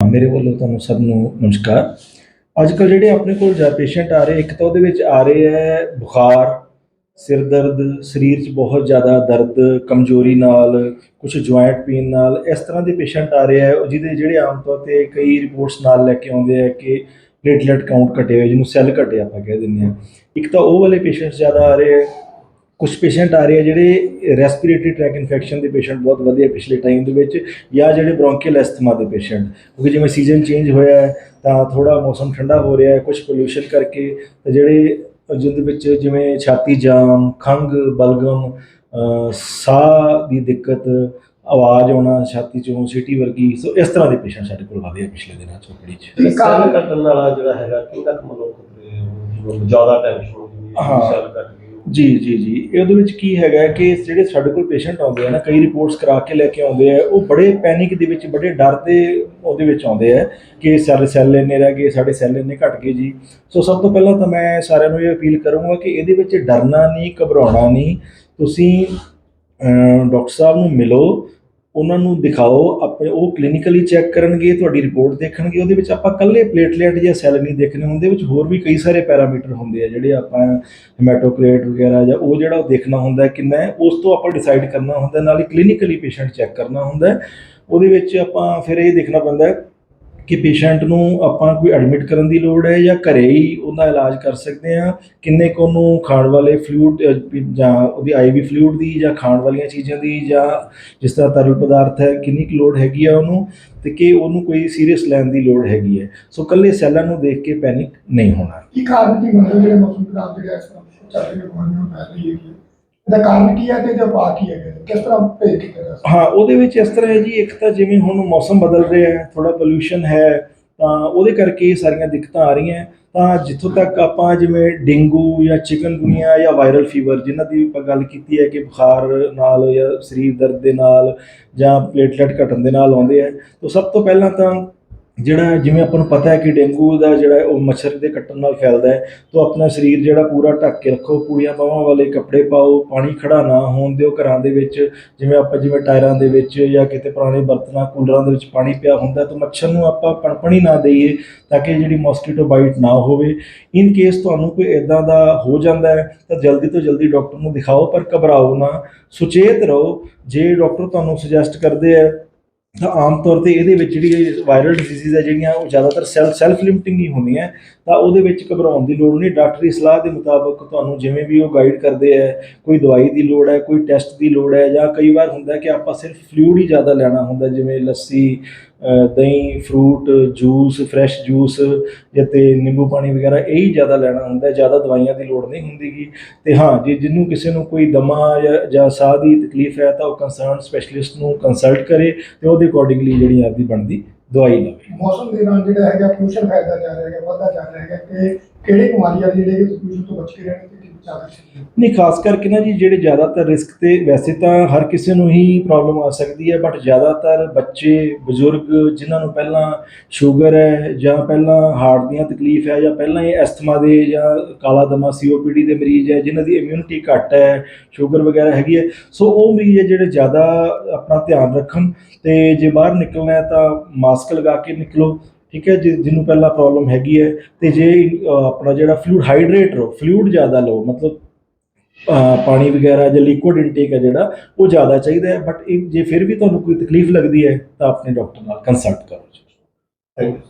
ਮੇਰੇ ਵੱਲੋਂ ਤੁਹਾਨੂੰ ਸਭ ਨੂੰ ਨਮਸਕਾਰ। ਅੱਜ ਕੱਲ ਜਿਹੜੇ ਆਪਣੇ ਕੋਲ ਜਾਂ ਪੇਸ਼ੈਂਟ ਆ ਰਹੇ, ਇੱਕ ਤਾਂ ਉਹਦੇ ਵਿੱਚ ਆ ਰਹੇ ਹੈ ਬੁਖਾਰ, ਸਿਰ ਦਰਦ, ਸਰੀਰ 'ਚ ਬਹੁਤ ਜ਼ਿਆਦਾ ਦਰਦ, ਕਮਜ਼ੋਰੀ ਨਾਲ ਕੁਝ ਜੁਆਇੰਟ ਪੇਨ ਨਾਲ, ਇਸ ਤਰ੍ਹਾਂ ਦੇ ਪੇਸ਼ੈਂਟ ਆ ਰਹੇ ਹੈ ਜਿਹਦੇ ਜਿਹੜੇ ਆਮ ਤੌਰ ਤੇ ਕਈ ਰਿਪੋਰਟਸ ਨਾਲ ਲੈ ਕੇ ਆਉਂਦੇ ਆ ਕਿ ਪਲੇਟਲੈਟ ਕਾਊਂਟ ਘਟੇ ਹੋਏ, ਜਿਹਨੂੰ ਸੈੱਲ ਘਟੇ ਆਪਾਂ ਕਹਿ ਦਿੰਦੇ ਆ ਇੱਕ ਤਾਂ ਉਹ ਵਾਲੇ ਪੇਸ਼ੈਂਟਸ ਜ਼ਿਆਦਾ ਆ ਰਹੇ ਹੈ ਕੁਝ ਪੇਸ਼ੈਂਟ ਆ ਰਹੇ ਆ ਜਿਹੜੇ ਰੈਸਪੀਰੇਟਰੀ ਟਰੈਕ ਇਨਫੈਕਸ਼ਨ ਦੇ ਪੇਸ਼ੈਂਟ ਬਹੁਤ ਵਧੀਆ ਪਿਛਲੇ ਟਾਈਮ ਦੇ ਵਿੱਚ ਜਾਂ ਜਿਹੜੇ ਬ੍ਰੌਂਕੀਅਲ ਐਸਥਮਾ ਦੇ ਪੇਸ਼ੈਂਟ ਕਿਉਂਕਿ ਜਿਵੇਂ ਸੀਜ਼ਨ ਚੇਂਜ ਹੋਇਆ ਹੈ ਤਾਂ ਥੋੜਾ ਮੌਸਮ ਠੰਡਾ ਹੋ ਰਿਹਾ ਹੈ ਕੁਝ ਪੋਲੂਸ਼ਨ ਕਰਕੇ ਤੇ ਜਿਹੜੇ ਜਿਹਦੇ ਵਿੱਚ ਜਿਵੇਂ ਛਾਤੀ ਜਾਮ ਖੰਗ ਬਲਗਮ ਸਾਹ ਦੀ ਦਿੱਕਤ ਆਵਾਜ਼ ਆਉਣਾ ਛਾਤੀ ਚੋਂ ਸੀਟੀ ਵਰਗੀ ਸੋ ਇਸ ਤਰ੍ਹਾਂ ਦੇ ਪੇਸ਼ੈਂਟ ਸਾਡੇ ਕੋਲ ਆਉਂਦੇ ਆ ਪਿਛਲੇ ਦਿਨਾਂ ਚ ਪੜੀ ਚ ਸੈੱਲ ਕੱਟਣ ਵਾਲਾ ਜਿਹੜਾ ਹੈਗਾ ਕਿੰਨਾ ਕੁ ਖਤਰੇ ਜ਼ਿਆਦਾ ਟੈਨਸ਼ਨ ਹੁੰਦੀ ਹੈ ਹਾਂ। ਸੈੱਲ ਕੱਟ ਜੀ ਜੀ ਜੀ। ਇਹ ਉਹਦੇ ਵਿੱਚ ਕੀ ਹੈਗਾ ਕਿ ਜਿਹੜੇ ਸਾਡੇ ਕੋਲ ਪੇਸ਼ੈਂਟ ਆਉਂਦੇ ਆ ਨਾ, ਕਈ ਰਿਪੋਰਟਸ ਕਰਾ ਕੇ ਲੈ ਕੇ ਆਉਂਦੇ ਆ, ਉਹ ਬੜੇ ਪੈਨਿਕ ਦੇ ਵਿੱਚ, ਬੜੇ ਡਰ ਦੇ ਉਹਦੇ ਵਿੱਚ ਆਉਂਦੇ ਆ ਕਿ ਸਾਡੇ ਸੈੱਲ ਇੰਨੇ ਰਹਿ ਗਏ, ਸਾਡੇ ਸੈੱਲ ਇੰਨੇ ਘਟ ਗਏ ਜੀ। ਸੋ ਸਭ ਤੋਂ ਪਹਿਲਾਂ ਤਾਂ ਮੈਂ ਸਾਰਿਆਂ ਨੂੰ ਇਹ ਅਪੀਲ ਕਰੂੰਗਾ ਕਿ ਇਹਦੇ ਵਿੱਚ ਡਰਨਾ ਨਹੀਂ, ਘਬਰਾਉਣਾ ਨਹੀਂ। ਤੁਸੀਂ ਡਾਕਟਰ ਸਾਹਿਬ ਨੂੰ ਮਿਲੋ ਉਹਨਾਂ ਨੂੰ ਦਿਖਾਓ, ਆਪਣੇ ਉਹ ਕਲੀਨਿਕਲੀ ਚੈੱਕ ਕਰਨਗੇ, ਤੁਹਾਡੀ ਰਿਪੋਰਟ ਦੇਖਣਗੇ, ਉਹਦੇ ਵਿੱਚ ਆਪਾਂ ਕੱਲੇ ਪਲੇਟਲੈਟ ਜਾਂ ਸੈੱਲ ਨਹੀਂ ਦੇਖਣੇ ਹੁੰਦੇ ਵਿੱਚ ਹੋਰ ਵੀ ਕਈ ਸਾਰੇ ਪੈਰਾਮੀਟਰ ਹੁੰਦੇ ਆ, ਜਿਹੜੇ ਆਪਾਂ ਹੈਮੈਟੋਕ੍ਰੇਟ ਵਗੈਰਾ ਜਾਂ ਉਹ ਜਿਹੜਾ ਉਹ ਦੇਖਣਾ ਹੁੰਦਾ ਕਿੰਨਾ ਹੈ, ਉਸ ਤੋਂ ਆਪਾਂ ਡਿਸਾਈਡ ਕਰਨਾ ਹੁੰਦਾ, ਨਾਲ ਹੀ ਕਲੀਨਿਕਲੀ ਪੇਸ਼ੈਂਟ ਚੈੱਕ ਕਰਨਾ ਹੁੰਦਾ ਉਹਦੇ ਵਿੱਚ ਆਪਾਂ ਫਿਰ ਇਹ ਦੇਖਣਾ ਪੈਂਦਾ ਕਿ ਪੇਸ਼ੈਂਟ ਨੂੰ ਆਪਾਂ ਕੋਈ ਐਡਮਿਟ ਕਰਨ ਦੀ ਲੋੜ ਹੈ ਜਾਂ ਘਰੇ ਹੀ ਉਹਦਾ ਇਲਾਜ ਕਰ ਸਕਦੇ ਆ ਕਿੰਨੇ ਕੁ ਉਹਨੂੰ ਖਾਣ ਵਾਲੇ ਫਲੂਇਡ ਜਾਂ ਉਹਦੀ ਆਈਵੀ ਫਲੂਇਡ ਦੀ ਜਾਂ ਖਾਣ ਵਾਲੀਆਂ ਚੀਜ਼ਾਂ ਦੀ ਜਾਂ ਜਿਸ ਤਰ੍ਹਾਂ ਤਰਲ ਪਦਾਰਥ ਹੈ, ਕਿੰਨੀ ਕੁ ਲੋੜ ਹੈਗੀ ਆ ਉਹਨੂੰ ਤੇ ਕਿ ਉਹਨੂੰ ਕੋਈ ਸੀਰੀਅਸ ਲੈਣ ਦੀ ਲੋੜ ਹੈਗੀ ਹੈ? ਸੋ ਕੱਲੇ ਸੈੱਲਾਂ ਨੂੰ ਦੇਖ ਕੇ ਪੈਨਿਕ ਨਹੀਂ ਹੋਣਾ। ਕੀ ਕਾਰਨ ਕੀ ਮੰਨਦੇ ਜਿਹੜੇ ਮੌਸਮ ਖਰਾਬ ਜਿਹੜੇ ਇਸ ਤਰ੍ਹਾਂ ਚੱਲ ਰਹੇ ਬਿਮਾਰੀਆਂ ਫੈਲ ਰਹੀ ਹੈਗੀ ਇਹਦਾ ਕਾਰਨ ਕੀ ਹੈ ਤੇ ਇਹਦੇ ਕੀ ਹੈਗੇ ਕਿਸ ਤਰ੍ਹਾਂ ਭੇਜ ਕੀਤਾ ਜਾ ਸਕਦਾ ਹਾਂ, ਉਹਦੇ ਵਿੱਚ ਇਸ ਤਰ੍ਹਾਂ ਹੈ ਜੀ, ਇੱਕ ਤਾਂ ਜਿਵੇਂ ਹੁਣ ਮੌਸਮ ਬਦਲ ਰਿਹਾ ਹੈ ਥੋੜਾ ਪੋਲੂਸ਼ਨ ਹੈ, ਤਾਂ ਉਹਦੇ ਕਰਕੇ ਇਹ ਸਾਰੀਆਂ ਦਿੱਕਤਾਂ ਆ ਰਹੀਆਂ ਤਾਂ ਜਿੱਥੋਂ ਤੱਕ ਆਪਾਂ ਜਿਵੇਂ ਡੇਂਗੂ ਜਾਂ ਚਿਕਨਗੁਨੀਆ ਜਾਂ ਵਾਇਰਲ ਫੀਵਰ ਜਿਨ੍ਹਾਂ ਦੀ ਆਪਾਂ ਗੱਲ ਕੀਤੀ ਹੈ ਕਿ ਬੁਖਾਰ ਨਾਲ ਜਾਂ ਸਰੀਰ ਦਰਦ ਦੇ ਨਾਲ ਜਾਂ ਪਲੇਟਲੈਟ ਘਟਣ ਦੇ ਨਾਲ ਆਉਂਦੇ ਆ ਤਾਂ ਸਭ ਤੋਂ ਪਹਿਲਾਂ ਤਾਂ ਜਿਹੜਾ ਜਿਵੇਂ ਆਪਾਂ ਨੂੰ ਪਤਾ ਹੈ ਕਿ ਡੇਂਗੂ ਦਾ ਜਿਹੜਾ ਉਹ ਮੱਛਰ ਦੇ ਕੱਟਣ ਨਾਲ ਫੈਲਦਾ ਹੈ, ਤਾਂ ਆਪਣਾ ਸਰੀਰ ਜਿਹੜਾ ਪੂਰਾ ਢੱਕ ਕੇ ਰੱਖੋ ਪੂਰੀਆਂ ਬਾਹਾਂ ਵਾਲੇ ਕੱਪੜੇ ਪਾਓ, ਪਾਣੀ ਖੜਾ ਨਾ ਹੋਣ ਦਿਓ ਘਰਾਂ ਦੇ ਵਿੱਚ, ਜਿਵੇਂ ਆਪਾਂ ਜਿਵੇਂ ਟਾਇਰਾਂ ਦੇ ਵਿੱਚ ਜਾਂ ਕਿਤੇ ਪੁਰਾਣੇ ਬਰਤਨਾਂ, ਕੂਲਰਾਂ ਦੇ ਵਿੱਚ ਪਾਣੀ ਪਿਆ ਹੁੰਦਾ, ਤਾਂ ਮੱਛਰ ਨੂੰ ਆਪਾਂ ਪਣਪਣੀ ਨਾ ਦਈਏ, ਤਾਂ ਕਿ ਜਿਹੜੀ ਮੋਸਕੀਟੋ ਬਾਈਟ ਨਾ ਹੋਵੇ। ਇਨ ਕੇਸ ਤੁਹਾਨੂੰ ਕੋਈ ਇਦਾਂ ਦਾ ਹੋ ਜਾਂਦਾ ਹੈ, ਤਾਂ ਜਲਦੀ ਤੋਂ ਜਲਦੀ ਡਾਕਟਰ ਨੂੰ ਦਿਖਾਓ, ਪਰ ਘਬਰਾਓ ਨਾ, ਸੁਚੇਤ ਰਹੋ। ਜੇ ਡਾਕਟਰ ਤੁਹਾਨੂੰ ਸੁਜੈਸਟ ਕਰਦੇ ਆ ਤਾਂ ਆਮ ਤੌਰ ਤੇ ਇਹਦੇ ਵਿੱਚ ਜਿਹੜੀ ਵਾਇਰਲ ਡਿਜ਼ੀਜ਼ ਹੈ ਜਿਹੜੀਆਂ, ਉਹ ਜ਼ਿਆਦਾਤਰ ਸੈਲਫ ਸੈਲਫ ਲਿਮਟਿੰਗ ਹੀ ਹੁੰਦੀਆਂ। ਤਾਂ ਉਹਦੇ ਵਿੱਚ ਘਬਰਾਉਣ ਦੀ ਲੋੜ ਨਹੀਂ। ਡਾਕਟਰੀ ਸਲਾਹ ਦੇ ਮੁਤਾਬਕ ਤੁਹਾਨੂੰ ਜਿਵੇਂ ਵੀ ਉਹ ਗਾਈਡ ਕਰਦੇ ਆ, ਕੋਈ ਦਵਾਈ ਦੀ ਲੋੜ ਹੈ, ਕੋਈ ਟੈਸਟ ਦੀ ਲੋੜ ਹੈ, ਜਾਂ ਕਈ ਵਾਰ ਹੁੰਦਾ ਕਿ ਆਪਾਂ ਸਿਰਫ ਫਲੂਇਡ ਹੀ ਜ਼ਿਆਦਾ ਲੈਣਾ ਹੁੰਦਾ, ਜਿਵੇਂ ਲੱਸੀ ਦਹੀਂ ਫਰੂਟ ਜੂਸ ਫਰੈਸ਼ ਜੂਸ ਜਾਂ ਨਿੰਬੂ ਪਾਣੀ ਵਗੈਰਾ ਇਹ ਹੀ ਜ਼ਿਆਦਾ ਲੈਣਾ ਹੁੰਦਾ ਜ਼ਿਆਦਾ ਦਵਾਈਆਂ ਦੀ ਲੋੜ ਨਹੀਂ ਹੁੰਦੀ ਗੀ। ਤੇ ਹਾਂ, ਜੇ ਜਿਹਨੂੰ ਕਿਸੇ ਨੂੰ ਕੋਈ ਦਮਾ ਜਾਂ ਜਾਂ ਸਾਹ ਦੀ ਤਕਲੀਫ ਹੈ ਤਾਂ ਉਹ ਕੰਸਰਨ ਸਪੈਸ਼ਲਿਸਟ ਨੂੰ ਕੰਸਲਟ ਕਰੇ ਤੇ ਉਹਦੇ ਅਕੋਰਡਿੰਗਲੀ ਜਿਹੜੀ ਆਪਦੀ ਬਣਦੀ ਦਵਾਈ ਲਵੇ। ਮੌਸਮ ਦੇ ਨਾਲ ਜਿਹੜਾ ਹੈਗਾ ਪੋਲੂਸ਼ਨ ਫੈਲਦਾ ਜਾ ਰਿਹਾ ਹੈਗਾ, ਵੱਧਦਾ ਜਾ ਰਿਹਾ ਹੈਗਾ ਕਿ ਕਿਹੜੇ ਬਿਮਾਰੀਆਂ ਦੇ ਜਿਹੜੇ ਪੋਲੂਸ਼ਨ ਤੋਂ ਬਚ ਕੇ ਰਹਿਣ ਤੇ ਕੀ ਬਚਾ ਨਹੀਂ, ਖਾਸ ਕਰਕੇ ਨਾ ਜੀ, ਜਿਹੜੇ ਜ਼ਿਆਦਾਤਰ ਰਿਸਕ ਤੇ ਵੈਸੇ ਤਾਂ ਹਰ ਕਿਸੇ ਨੂੰ ਹੀ ਪ੍ਰੋਬਲਮ ਆ ਸਕਦੀ ਹੈ ਬਟ ਜ਼ਿਆਦਾਤਰ ਬੱਚੇ, ਬਜ਼ੁਰਗ ਜਿਨ੍ਹਾਂ ਨੂੰ ਪਹਿਲਾਂ ਸ਼ੂਗਰ ਹੈ ਜਾਂ ਪਹਿਲਾਂ ਹਾਰਟ ਦੀਆਂ ਤਕਲੀਫ ਹੈ ਜਾਂ ਪਹਿਲਾਂ ਇਹ ਐਸਥਮਾ ਦੇ ਜਾਂ ਕਾਲਾ ਦਮਾ ਸੀਓਪੀਡੀ ਦੇ ਮਰੀਜ਼ ਹੈ, ਜਿਨ੍ਹਾਂ ਦੀ ਇਮਿਊਨਿਟੀ ਘੱਟ ਹੈ ਸ਼ੂਗਰ ਵਗੈਰਾ ਹੈਗੀ ਹੈ ਸੋ ਉਹ ਮਰੀਜ਼ ਹੈ ਜਿਹੜੇ ਜ਼ਿਆਦਾ ਆਪਣਾ ਧਿਆਨ ਰੱਖਣ ਤੇ ਜੇ ਬਾਹਰ ਨਿਕਲਣਾ ਹੈ ਤਾਂ ਮਾਸਕ ਲਗਾ ਕੇ ਨਿਕਲੋ ਠੀਕ ਹੈ, ਜਿ- ਜਿਹਨੂੰ ਪਹਿਲਾਂ ਪ੍ਰੋਬਲਮ ਹੈਗੀ ਹੈ ਤੇ ਜੇ ਆਪਣਾ ਜਿਹੜਾ ਫਲੂਡ ਹਾਈਡਰੇਟ ਰਹੋ ਫਲੂਇਡ ਜ਼ਿਆਦਾ ਲਓ, ਮਤਲਬ ਪਾਣੀ ਵਗੈਰਾ ਜਾਂ ਲਿਕੁਇਡ ਇਨਟੇਕ ਹੈ ਜਿਹੜਾ, ਉਹ ਜ਼ਿਆਦਾ ਚਾਹੀਦਾ ਹੈ ਬਟ ਜੇ ਫਿਰ ਵੀ ਤੁਹਾਨੂੰ ਕੋਈ ਤਕਲੀਫ ਲੱਗਦੀ ਹੈ, ਤਾਂ ਆਪਣੇ ਡਾਕਟਰ ਨਾਲ ਕੰਸਲਟ ਕਰੋ ਜੀ। Thank you